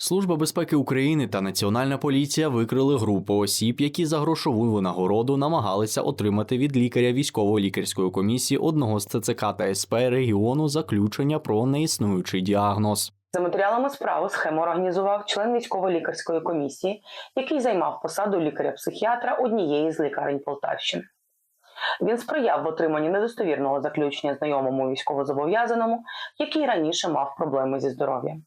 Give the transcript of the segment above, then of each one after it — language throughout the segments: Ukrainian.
Служба безпеки України та Національна поліція викрили групу осіб, які за грошову винагороду намагалися отримати від лікаря військово-лікарської комісії одного з ЦЦК та СП регіону заключення про неіснуючий діагноз. За матеріалами справи схему організував член військово-лікарської комісії, який займав посаду лікаря-психіатра однієї з лікарень Полтавщини. Він сприяв в отриманні недостовірного заключення знайомому військовозобов'язаному, який раніше мав проблеми зі здоров'ям.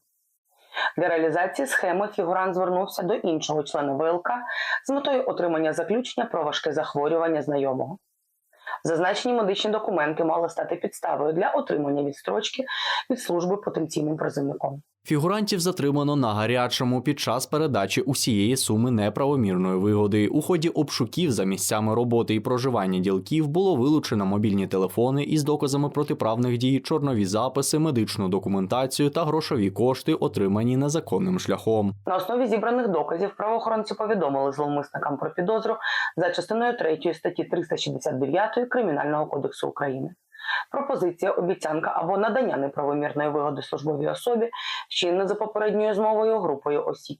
Для реалізації схеми фігурант звернувся до іншого члена ВЛК з метою отримання заключення про важке захворювання знайомого. Зазначені медичні документи мали стати підставою для отримання відстрочки від служби потенційним призовником. Фігурантів затримано на гарячому під час передачі усієї суми неправомірної вигоди. У ході обшуків за місцями роботи і проживання ділків було вилучено мобільні телефони із доказами протиправних дій, чорнові записи, медичну документацію та грошові кошти, отримані незаконним шляхом. На основі зібраних доказів правоохоронці повідомили зловмисникам про підозру за частиною 3 статті 369 Кримінального кодексу України. Пропозиція, обіцянка або надання неправомірної вигоди службовій особі чинне за попередньою змовою групою осіб.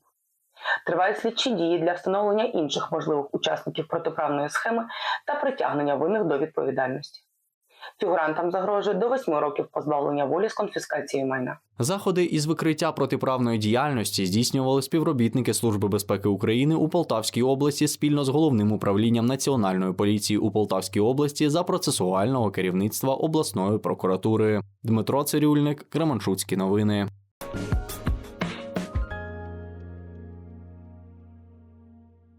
Тривають слідчі дії для встановлення інших можливих учасників протиправної схеми та притягнення винних до відповідальності. Фігурантам загрожує до 8 років позбавлення волі з конфіскацією майна. Заходи із викриття протиправної діяльності здійснювали співробітники Служби безпеки України у Полтавській області спільно з головним управлінням Національної поліції у Полтавській області за процесуального керівництва обласної прокуратури. Дмитро Цирюльник, Кременчуцькі новини.